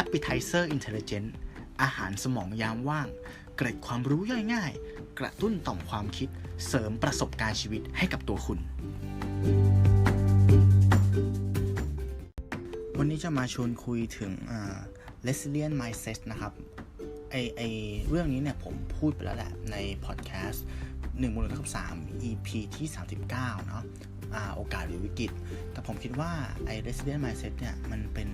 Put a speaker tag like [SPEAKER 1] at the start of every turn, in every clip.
[SPEAKER 1] Appetizer Intelligent อาหารสมองยามว่าง เกร็ดความรู้ย่อยง่าย กระตุ้นต่อมความคิด เสริมประสบการณ์ชีวิตให้กับตัวคุณ วันนี้จะมาชวนคุยถึง resilient mindset นะครับไอไอเรื่องนี้เนี่ยผมพูดไปแล้วแหละในพอดแคสต์1มูลค่าสาม EP ที่ 39 เนาะอ่าโอกาสหรือวิกฤต แต่ผมคิดว่าไอ resilient mindset เนี่ยมันเป็น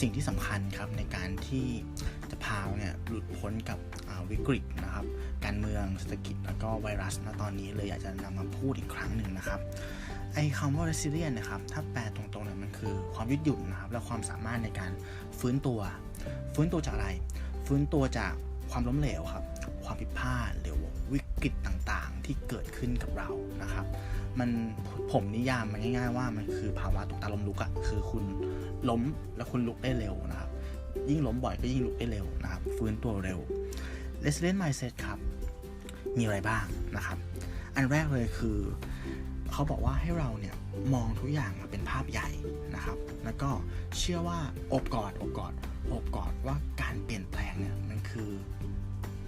[SPEAKER 1] สิ่งที่สำคัญครับในการที่จะพาเราเนี่ยหลุดพ้นกับวิกฤตนะครับ การเมืองเศรษฐกิจแล้วก็ไวรัสณตอนนี้เลยอยากจะนำมาพูดอีกครั้งหนึ่งนะครับไอ้คำว่า resilient นะครับ ถ้าแปลตรงๆเนี่ยมันคือความยืดหยุ่นนะครับ และความสามารถในการฟื้นตัว ฟื้นตัวจากอะไร ฟื้นตัวจากความล้มเหลวครับ ความผิดพลาดหรือวิกฤตต่างๆ ที่เกิดขึ้นกับเรานะครับ มันผมนิยามมันง่าย ๆ ว่ามันคือภาวะตกตาลมลุกอะคือคุณ ล้มแล้วคุณลุกได้เร็วนะครับ ยิ่งล้มบ่อยก็ยิ่งลุกได้เร็วนะครับ ฟื้นตัวเร็ว resilient mindset ครับ มีอะไรบ้างนะครับ อันแรกเลยคือ เขาบอกว่าให้เราเนี่ยมองทุกอย่างเป็นภาพใหญ่นะครับ แล้วก็เชื่อว่าอบกอดอบกอดอบกอดว่าการเปลี่ยนแปลงเนี่ยมันคือ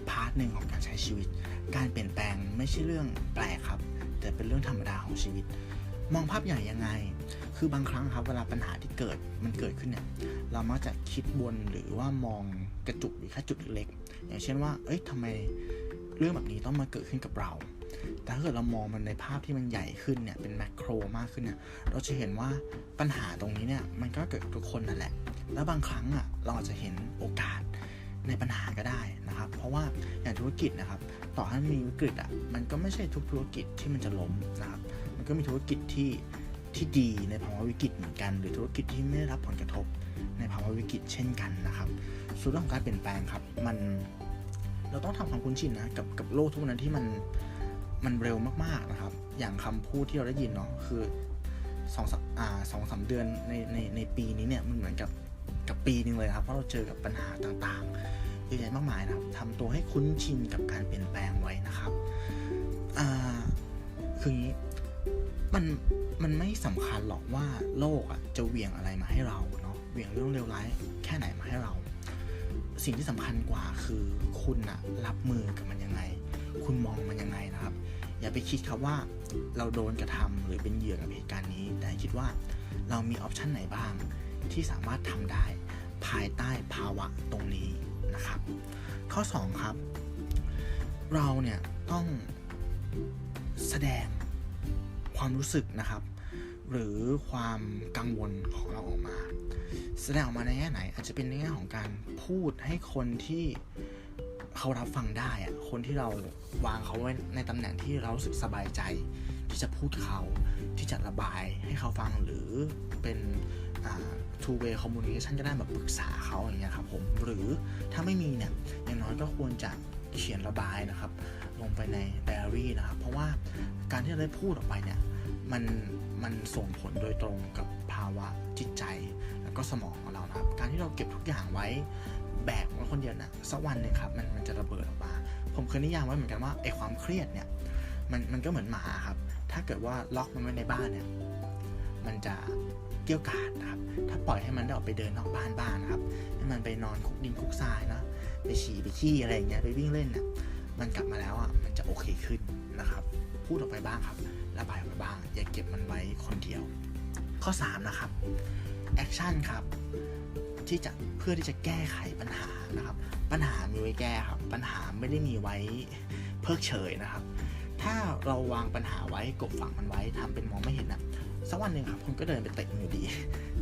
[SPEAKER 1] พาร์ทหนึ่งของการใช้ชีวิต การเปลี่ยนแปลงไม่ใช่เรื่องแปลกครับ แต่เป็นเรื่องธรรมดาของชีวิต มองภาพใหญ่ยังไง คือบางครั้งครับเวลาปัญหาที่เกิดมันเกิดขึ้นเนี่ย เรามักจะคิดวนหรือว่ามองกระจุกอยู่แค่จุดเล็ก อย่างเช่นว่า เอ้ยทำไมเรื่องแบบนี้ต้องมาเกิดขึ้นกับเรา แต่ถ้าเกิดเรามองมันในภาพที่มันใหญ่ขึ้นเนี่ย เป็นแมกโครมากขึ้นเนี่ย เราจะเห็นว่าปัญหาตรงนี้เนี่ย มันก็เกิดกับทุกคนนั่นแหละ แล้วบางครั้งอะ เราอาจจะเห็นโอกาสในปัญหาก็ได้นะครับ เพราะว่าอย่างธุรกิจนะครับ ต่อให้มีวิกฤตอะ มันก็ไม่ใช่ทุกธุรกิจที่มันจะล้มนะครับ ก็มีธุรกิจที่ที่ดีในภาวะวิกฤตเหมือนกัน หรือธุรกิจที่ไม่ได้รับผลกระทบในภาวะวิกฤตเช่นกันนะครับ ส่วนเรื่องของการเปลี่ยนแปลงครับ มันเราต้องทำความคุ้นชินนะกับกับโลกทุกนั้นที่มันมันเร็วมากๆนะครับ อย่างคำพูดที่เราได้ยินเนาะคือสองอ่าสองสาเดือนในในในปีนี้เนี่ยมันเหมือนกับกับปีนึงเลยครับ เพราะเราเจอกับปัญหาต่างๆเยอะแยะมากมายนะครับทำตัวให้คุ้นชินกับการเปลี่ยนแปลงไว้นะครับ อ่า คืออย่างนี้ มันมันไม่สำคัญหรอกว่าโลกอะจะเวียงอะไรมาให้เราเนาะเวียงเรื่องเลวร้ายแค่ไหนมาให้เรา สิ่งที่สำคัญกว่าคือคุณอะรับมือกับมันยังไง คุณมองมันยังไงนะครับ อย่าไปคิดครับว่าเราโดนกระทำหรือเป็นเหยื่อกับเหตุการณ์นี้ แต่คิดว่าเรามีออปชันไหนบ้างที่สามารถทำได้ภายใต้ภาวะตรงนี้นะครับ ข้อ 2 ครับ เราเนี่ยต้องแสดง ความรู้สึกนะครับ หรือความกังวลของเราออกมา แสดงออกมาในแง่ไหน อาจจะเป็นในแง่ของการพูดให้คนที่เขารับฟังได้อะคนที่เราวางเขาไว้ในตำแหน่งที่เราสึกสบายใจ ที่จะพูดเขาที่จะระบายให้เขาฟังหรือเป็น two way communication ก็ได้แบบปรึกษาเขาอย่างเงี้ยครับผม หรือถ้าไม่มีเนี่ยอย่างน้อยก็ควรจะเขียนระบายนะครับ ลงไปในไดอารี่นะครับ เพราะว่าการที่เราได้พูดออกไปเนี่ยมันมันส่งผลโดยตรงกับภาวะจิตใจ แล้วก็สมองของเรานะครับ การที่เราเก็บทุกอย่างไว้แบกไว้คนเดียวนะสักวันหนึ่งครับมันมันจะระเบิดออกมา ผมเคยนิยามไว้เหมือนกันว่าไอ้ความเครียดเนี่ยมันมันก็เหมือนหมาครับ ถ้าเกิดว่าล็อกมันไว้ในบ้านเนี่ยมันจะเกี่ยวกาดนะครับ ถ้าปล่อยให้มันได้ออกไปเดินนอกบ้านบ้างนะครับ ให้มันไปนอนคุกดินคุกทรายนะ ไปฉี่ไปขี้อะไรอย่างเงี้ย ไปวิ่งเล่นเนี่ย มันกลับมาแล้วอะมันจะโอเคขึ้นนะครับ พูดออกไปบ้างครับระบายออกไปบ้าง อย่าเก็บมันไว้คนเดียว ข้อ 3 นะครับแอคชั่นครับที่จะเพื่อที่จะแก้ไขปัญหานะครับ ปัญหามีไว้แก้ครับ ปัญหาไม่ได้มีไว้เพิกเฉยนะครับ ถ้าเราวางปัญหาไว้กบฝังมันไว้ทำเป็นมองไม่เห็นนะสักวันหนึ่งครับคุณก็เดินไปเตะมันอยู่ดี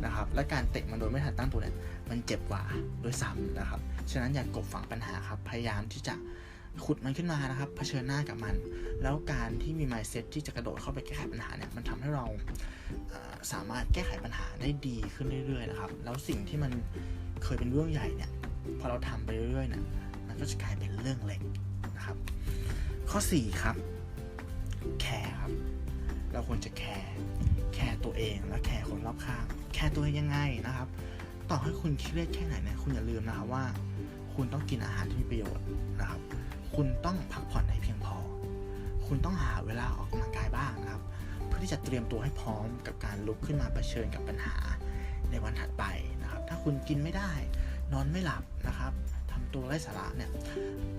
[SPEAKER 1] นะครับ และการเตะมันโดยไม่ทันตั้งตัวเนี่ยมันเจ็บกว่าโดยซ้ำนะครับ ฉะนั้นอย่ากกบฝังปัญหาครับ พยายามที่จะ ขุดมันขึ้นมานะครับเผชิญหน้ากับมัน แล้วการที่มี mindset ที่จะกระโดดเข้าไปแก้ไขปัญหาเนี่ยมันทำให้เราสามารถแก้ไขปัญหาได้ดีขึ้นเรื่อยๆนะครับ แล้วสิ่งที่มันเคยเป็นเรื่องใหญ่เนี่ยพอเราทำไปเรื่อยๆเนี่ยมันก็จะกลายเป็นเรื่องเล็กนะครับ ข้อ 4 ครับแคร์ครับ เราควรจะแคร์แคร์ตัวเองและแคร์คนรอบข้างแคร์ตัวเองยังไงนะครับ ต่อให้คุณเครียดแค่ไหนเนี่ยคุณอย่าลืมนะครับว่า คุณต้องกินอาหารที่มีประโยชน์นะครับ คุณต้องพักผ่อนให้เพียงพอ คุณต้องหาเวลาออกกำลังกายบ้างครับ เพื่อที่จะเตรียมตัวให้พร้อมกับการลุกขึ้นมาเผชิญกับปัญหาในวันถัดไปนะครับ ถ้าคุณกินไม่ได้ นอนไม่หลับนะครับทำตัวไร้สาระเนี่ย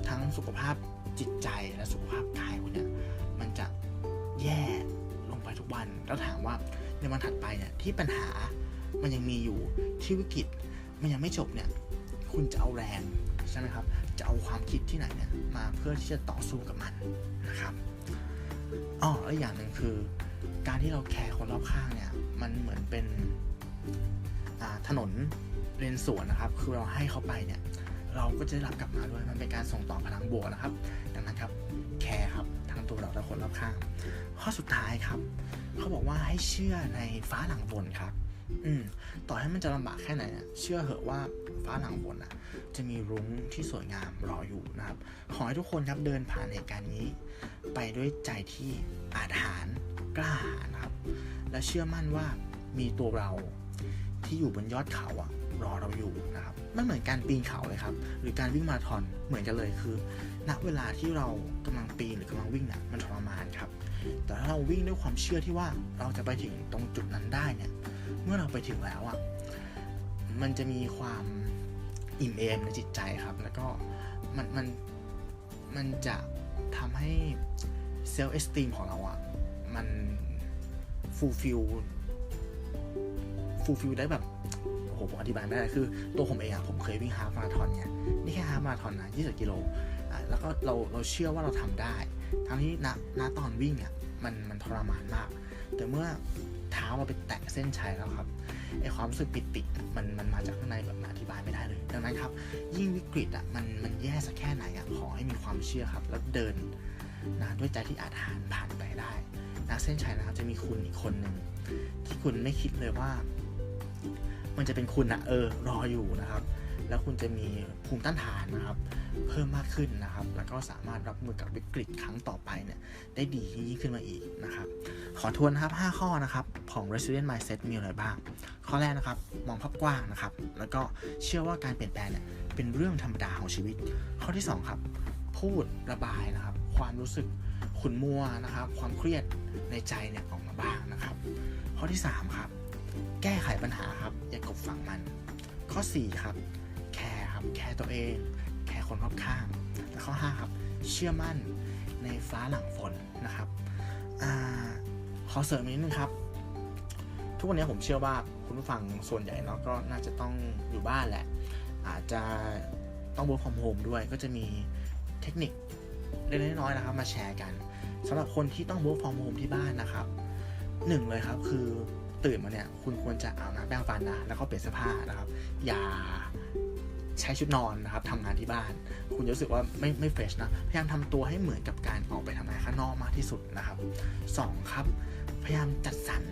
[SPEAKER 1] ทั้งสุขภาพจิตใจและสุขภาพกายคุณเนี่ย มันจะแย่ลงไปทุกวัน แล้วถามว่าในวันถัดไปเนี่ยที่ปัญหามันยังมีอยู่ที่วิกฤตมันยังไม่จบเนี่ย คุณจะเอาแรง ใช่ไหมครับ จะเอาความคิดที่ไหนเนี่ยมาเพื่อที่จะต่อสู้กับมันนะครับอ๋อแล้วอย่างหนึ่งคือ การที่เราแคร์คนรอบข้างเนี่ย มันเหมือนเป็นถนนเลนสวนนะครับ คือเราให้เขาไปเนี่ย เราก็จะได้รับกลับมาด้วย มันเป็นการส่งต่อพลังบวกนะครับ ดังนั้นครับ แคร์ครับทั้งตัวเราและคนรอบข้าง ข้อสุดท้ายครับ เขาบอกว่าให้เชื่อในฟ้าหลังฝนครับ อืมต่อให้มันจะลำบากแค่ไหนเชื่อเหอะว่าฟ้าหลังฝนอะ จะมีรุ้งที่สวยงามรออยู่นะครับ ขอให้ทุกคนครับเดินผ่านเหตุการณ์นี้ ไปด้วยใจที่อาถรรพ์กล้าหาญครับ และเชื่อมั่นว่ามีตัวเราที่อยู่บนยอดเขาอะรอเราอยู่นะครับมันเหมือนการปีนเขาเลยครับ หรือการวิ่งมาราธอนเหมือนกันเลยคือณเวลาที่เรากำลังปีนหรือกำลังวิ่งเนี่ยมันทรมานครับ แต่ถ้าเราวิ่งด้วยความเชื่อที่ว่าเราจะไปถึงตรงจุดนั้นได้เนี่ย เมื่อเราไปถึงแล้วอะ่ะมันจะมีความอิ่มเอมในจิตใจครับ แล้วก็มันมันมันจะทำให้เซลล์เอสติมของเราอะ่ะมันฟูลฟิลฟูลฟิลได้แบบโอ้โหผมอธิบายไม่ได้คือ ตัวผมเองอะผมเคยวิ่งฮาฟมาราธอนเนี่ยนี่แค่ฮาฟมาราธอนนะ20กิโลแล้วก็เราเราเชื่อว่าเราทำได้ ทั้งที่ณณตอนวิ่งอะมันมันทรมานมาก แต่เมื่อเท้าเราไปแตะเส้นชัยแล้วครับไอความรู้สึกปิติมันมันมาจากข้างในแบบอธิบายไม่ได้เลยดังนั้นครับ ยิ่งวิกฤตอะมันมันแย่สักแค่ไหนอะขอให้มีความเชื่อครับ แล้วเดินนะด้วยใจที่อาจหานผ่านไปได้นักเส้นชัยนะครับจะมีคุณอีกคนหนึ่งที่คุณไม่คิดเลยว่า มันจะเป็นคุณนะเออรออยู่นะครับ แล้วคุณจะมีภูมิต้านทานนะครับ เพิ่มมากขึ้นนะครับ แล้วก็สามารถรับมือกับวิกฤตครั้งต่อไปเนี่ยได้ดียิ่งขึ้นมาอีกนะครับ ขอทวนนะครับ 5 ข้อนะครับของ resilient mindset มีอะไรบ้าง ข้อแรกนะครับมองภาพกว้างนะครับ แล้วก็เชื่อว่าการเปลี่ยนแปลงเนี่ยเป็นเรื่องธรรมดาของชีวิต ข้อที่ 2 ครับ พูดระบายนะครับ ความรู้สึกขุนมัวนะครับ ความเครียดในใจเนี่ยออกมาบ้างนะครับ ข้อที่ 3 ครับ แก้ไขปัญหาครับ อย่ากบฝังมัน ข้อ 4 ครับ แคร์ครับ แคร์ตัวเอง คนรอบข้าง และข้อ5ครับ เชื่อมั่นในฟ้าหลังฝนนะครับอขอเสริมนิดนึงครับ ทุกวันนี้ผมเชื่อว่าคุณผู้ฟังส่วนใหญ่เนาะก็น่าจะต้องอยู่บ้านแหละ อาจจะต้อง work from home ด้วย ก็จะมีเทคนิคเล็กน้อยๆนะครับ มาแชร์กันสำหรับคนที่ต้อง work from home ที่บ้านนะครับหนึ่งเลยครับคือตื่นมาเนี่ยคุณควรจะอาบน้ำแปรงฟันนะแล้วก็เปลี่ยนเสื้อผ้านะครับ อย่า ใช้ชุดนอนนะครับทำงานที่บ้าน คุณจะรู้สึกว่าไม่ไม่เฟรชนะ พยายามทำตัวให้เหมือนกับการออกไปทำงานข้างนอกมากที่สุดนะครับ 2. ครับ พยายามจัดสรร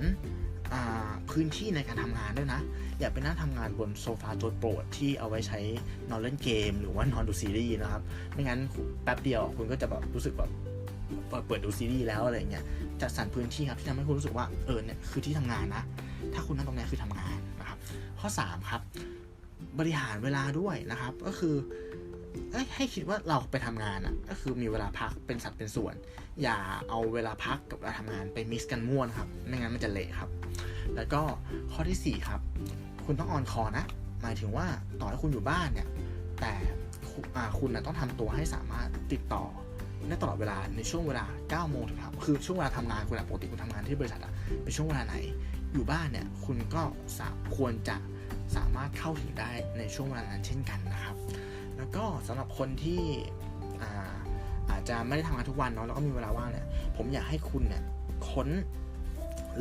[SPEAKER 1] พื้นที่ในการทำงานด้วยนะ อย่าไปนั่งทำงานบนโซฟาตัวโปรดที่เอาไว้ใช้นอนเล่นเกม หรือว่านอนดูซีรีส์นะครับ ไม่งั้นแป๊บเดียวคุณก็จะแบบรู้สึกแบบเปิดดูซีรีส์แล้วอะไรเงี้ย จัดสรรพื้นที่ครับที่ทำให้คุณรู้สึกว่าเออเนี่ยคือที่ทำงานนะ ถ้าคุณนั่งตรงนี้คือทำงานนะครับ ข้อ 3 ครับ บริหารเวลาด้วยนะครับ ก็คือให้คิดว่าเราไปทำงานอะ ก็คือมีเวลาพักเป็นสัดเป็นส่วน อย่าเอาเวลาพักกับเวลาทำงานไปมิกซ์กันม่วนครับ ไม่งั้นมันจะเละครับ แล้วก็ข้อที่ 4 ครับ คุณต้องออนคอนะ หมายถึงว่าต่อให้คุณอยู่บ้านเนี่ย แต่คุณนะต้องทำตัวให้สามารถติดต่อได้ตลอดเวลาในช่วงเวลา9โมงถึงครับคือช่วงเวลาทำงานคุณปกติคุณทำงานที่บริษัทอะเป็นช่วงเวลาไหน อยู่บ้านเนี่ย คุณก็ควรจะ สามารถเข้าถึงได้ในช่วงเวลานั้นเช่นกันนะครับ แล้วก็สำหรับคนที่อาอาจจะไม่ได้ทำงานทุกวันเนาะแล้วก็มีเวลาว่างเนี่ยผมอยากให้คุณเนี่ยค้น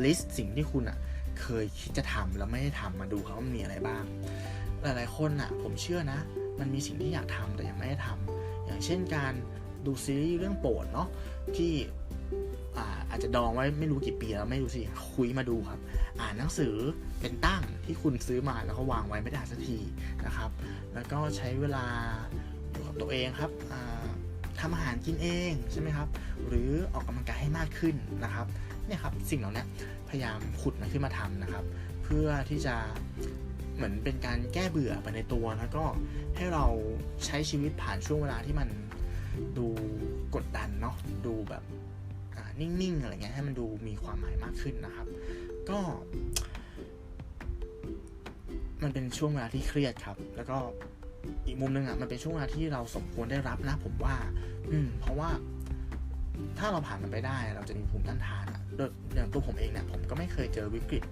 [SPEAKER 1] ลิสต์สิ่งที่คุณอะเคยคิดจะทำแล้วไม่ได้ทำมาดูเขาว่ามีอะไรบ้าง หลายๆคนอะผมเชื่อนะ มันมีสิ่งที่อยากทำแต่ยังไม่ได้ทำอย่างเช่นการดูซีรีส์เรื่องโปรดเนาะที่ อาจจะดองไว้ไม่รู้กี่ปีแล้วไม่รู้สิคุยมาดูครับ อ่านหนังสือเป็นตั้งที่คุณซื้อมาแล้วก็วางไว้ไม่ได้สักทีนะครับ แล้วก็ใช้เวลาอยู่กับตัวเองครับทำอาหารกินเองใช่ไหมครับ หรือออกกำลังกายให้มากขึ้นนะครับเนี่ยครับสิ่งเหล่านี้พยายามขุดมันขึ้นมาทำนะครับ เพื่อที่จะเหมือนเป็นการแก้เบื่อไปในตัวแล้วก็ให้เราใช้ชีวิตผ่านช่วงเวลาที่มันดูกดดันเนาะดูแบบ นิ่งๆอะไรเงี้ยให้มันดูมีความหมายมากขึ้นนะครับ ก็ มันเป็นช่วงเวลาที่เครียดครับ แล้วก็อีกมุมหนึ่งอะมันเป็นช่วงเวลาที่เราสมควรได้รับนะผมว่า อืม เพราะว่าถ้าเราผ่านมันไปได้เราจะมีภูมิต้านทานอะโดยอย่างตัวผมเองเนี่ยผมก็ไม่เคยเจอวิกฤต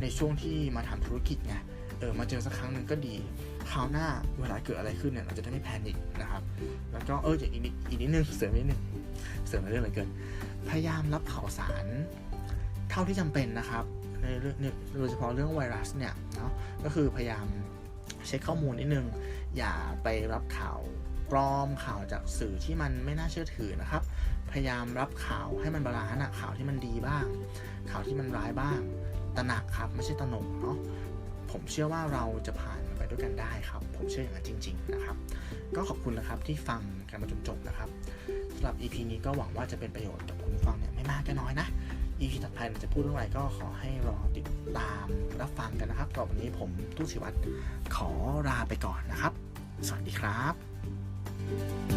[SPEAKER 1] ในช่วงที่มาทำธุรกิจไงเออมาเจอสักครั้งหนึ่งก็ดีคราวหน้าเวลาเกิดอะไรขึ้นเนี่ยเราจะได้ไม่แพนิคนะครับ แล้วก็เอออย่างอีกนิดอีกนิดนึงเสริมนิดนึงเสริมเรื่องอะไรเกิน พยายามรับข่าวสารเท่าที่จำเป็นนะครับในเรื่องโดยเฉพาะเรื่องไวรัสเนี่ยเนาะก็คือพยายามเช็คข้อมูลนิดนึง อย่าไปรับข่าวปลอมข่าวจากสื่อที่มันไม่น่าเชื่อถือนะครับ พยายามรับข่าวให้มันบาลานซ์อะข่าวที่มันดีบ้าง ข่าวที่มันร้ายบ้างตระหนักครับไม่ใช่ตระหนกเนาะผมเชื่อว่าเราจะผ่านมันไปด้วยกันได้ครับ ผมเชื่ออย่างนั้นจริง ๆ นะครับ ก็ขอบคุณนะครับที่ฟังกันมาจนจบนะครับสำหรับ EP นี้ก็หวังว่าจะเป็นประโยชน์กับคุณฟังเนี่ยไม่มากก็น้อยนะ EP ถัดไปเราจะพูดเรื่องอะไรก็ขอให้รอติดตามรับฟังกันนะครับสำหรับวันนี้ผมตู้ชิวัตรขอลาไปก่อนนะครับ สวัสดีครับ